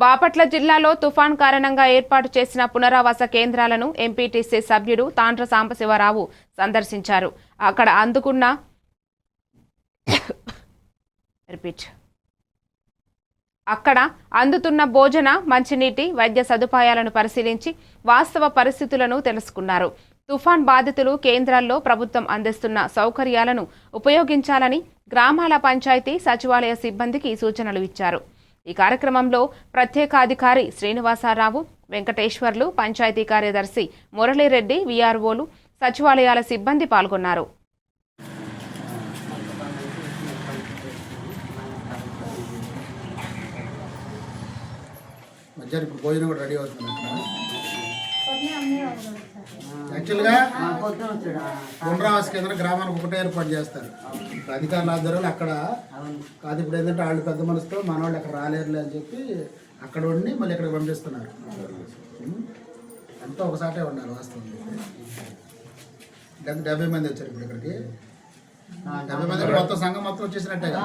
బాపట్ల జిల్లాలో తుఫాన్ కారణంగా ఏర్పాటు చేసిన పునరావాస కేంద్రాలను ఎంపీటీసీ సభ్యుడు తాండ్ర సాంబశివరావు సందర్శించారు. అక్కడ అందుకున్న రిపీట్. అక్కడ అందుతున్న భోజన మంచినీటి వైద్య సదుపాయాలను పరిశీలించి వాస్తవ పరిస్థితులను తెలుసుకున్నారు. తుఫాన్ బాధితులు కేంద్రాల్లో ప్రభుత్వం అందిస్తున్న సౌకర్యాలను ఉపయోగించాలని గ్రామాల పంచాయతీ సచివాలయ సిబ్బందికి సూచనలు ఇచ్చారు. ఈ కార్యక్రమంలో ప్రత్యేకాధికారి శ్రీనివాసరావు వెంకటేశ్వర్లు పంచాయతీ కార్యదర్శి మురళీరెడ్డి విఆర్ఓలు సచివాలయాల సిబ్బంది పాల్గొన్నారు. మధ్యాహ్నం ఇప్పుడు భోజనం కూడా రెడీ అవుతుంది. యాక్చువల్గా పునరావాస కేంద్రం గ్రామానికి ఒకటే ఏర్పాటు చేస్తారు. అధికారుల ఆధ్వర్యంలో అక్కడ కాదు ఇప్పుడు ఏంటంటే వాళ్ళు పెద్ద మనసుతో మన వాళ్ళు అక్కడ రాలేరులే అని చెప్పి అక్కడ ఉండి మళ్ళీ ఇక్కడికి పంపిస్తున్నారు? అంతా ఒకసాటే ఉన్నారు వాస్తవం డెబ్బై డెబ్బై మంది వచ్చారు ఇప్పుడు ఇక్కడికి. డెబ్బై మంది మొత్తం సంఘం మొత్తం వచ్చేసినట్టే కదా.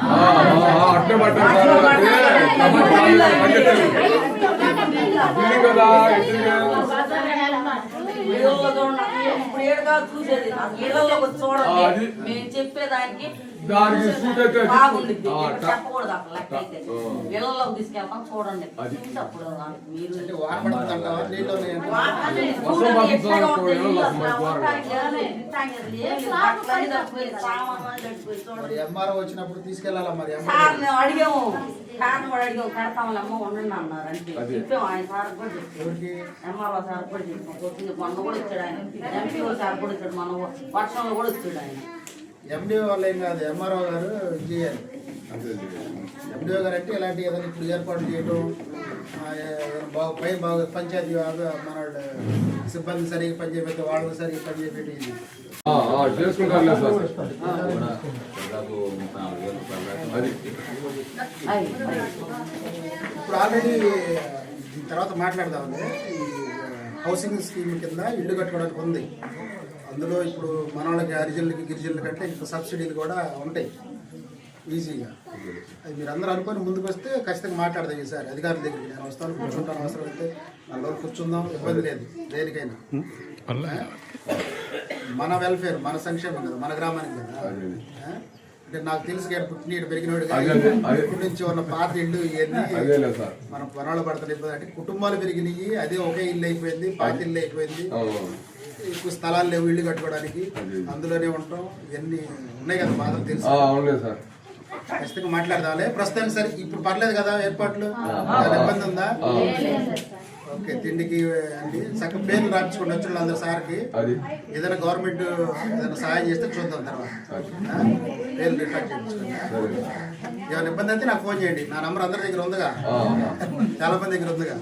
ఇప్పుడు ఏడుగా చూసేది వచ్చి చూడండి. మేము చెప్పేదానికి ఇక్కడ. చెప్పకూడదు అక్కడ లెక్క అయితే. వీళ్ళలోకి తీసుకెళ్తాం చూడండి. చూసి అప్పుడు మీరు ఎంఆర్ఓ వచ్చినప్పుడు తీసుకెళ్ళాలా మరి సార్ మేము అడిగాము. సార్ కూడా అడిగాము కడతాంలే అమ్మ ఉండండి అన్నారు. అంటే అది. చెప్పాము ఆయన సార్ కూడా ఎంఆర్ఓ సార్ కూడా చెప్పాము మొన్న కూడా వచ్చాడు ఆయన. ఎంపీఓ సార్ కూడా వచ్చాడు మన వర్షంలో కూడా వచ్చాడు ఆయన. ఎండిఓ వాళ్ళు ఏం కాదు ఎంఆర్ఓ గారు చేయాలి. ఎండిఓ గారు అంటే ఇలాంటి ఏదైనా ఇప్పుడు ఏర్పాటు చేయడం పై బాగా పంచాయతీ మన వాళ్ళు సిబ్బంది సరిగ్గా పనిచేయకపోతే వాళ్ళకి సరిగ్గా పనిచేయబెట్టి ఇది ఇప్పుడు ఆల్రెడీ దీని తర్వాత మాట్లాడదామండి. ఈ హౌసింగ్ స్కీమ్ కింద ఇల్లు కట్టుకోవడానికి ఉంది. అందులో ఇప్పుడు మన వాళ్ళకి హరిజనులకి గిరిజనులకి కంటే ఇప్పుడు సబ్సిడీలు కూడా ఉంటాయి. ఈజీగా. అది మీరు అందరూ అనుకొని ముందుకు వస్తే ఖచ్చితంగా మాట్లాడదాం ఈసారి. అధికారుల దగ్గరికి నేను వస్తాను. కూర్చుంటాను అవసరం అయితే. నలుగురు కూర్చుందాం. ఇబ్బంది లేదు. దేనికైనా. మన వెల్ఫేర్ మన సంక్షేమం కదా మన గ్రామానికి కదా? అంటే నాకు తెలిసి ఇక్కడ పుట్టిన ఇక్కడ పెరిగినోడు అదే, అదే, అదే. ఇప్పటి నుంచి ఉన్న పాత ఇల్లు ఇవన్నీ అదేలే సార్. మన పొలాలు పడతలు ఇబ్బంది. అంటే కుటుంబాలు పెరిగినాయి అదే ఒకే ఇల్లు అయిపోయింది పాత ఇల్లు అయిపోయింది. ఎక్కువ స్థలాలు లేవు ఇల్లు కట్టుకోవడానికి. అందులోనే ఉంటాం. ఇవన్నీ ఉన్నాయి కదా బాధలు ఆ, తెలుసు ఖచ్చితంగా మాట్లాడదాంలే ప్రస్తుతానికి సరే ఇప్పుడు పర్లేదు కదా ఏర్పాట్లు? ఇబ్బంది ఉందా? ఓకే తిండికి అండి చక్కగా పేర్లు రాపించుకోండి వచ్చిన వాళ్ళందరూ సార్కి. ఏదైనా గవర్నమెంట్ ఏదైనా సహాయం చేస్తే చూద్దాం తర్వాత? పేర్లు రికార్డ్ చేయించుకోండి. ఏమైనా ఇబ్బంది అయితే నాకు ఫోన్ చేయండి. నా నంబర్ అందరి దగ్గర ఉందిగా. చాలా మంది దగ్గర ఉందిగా.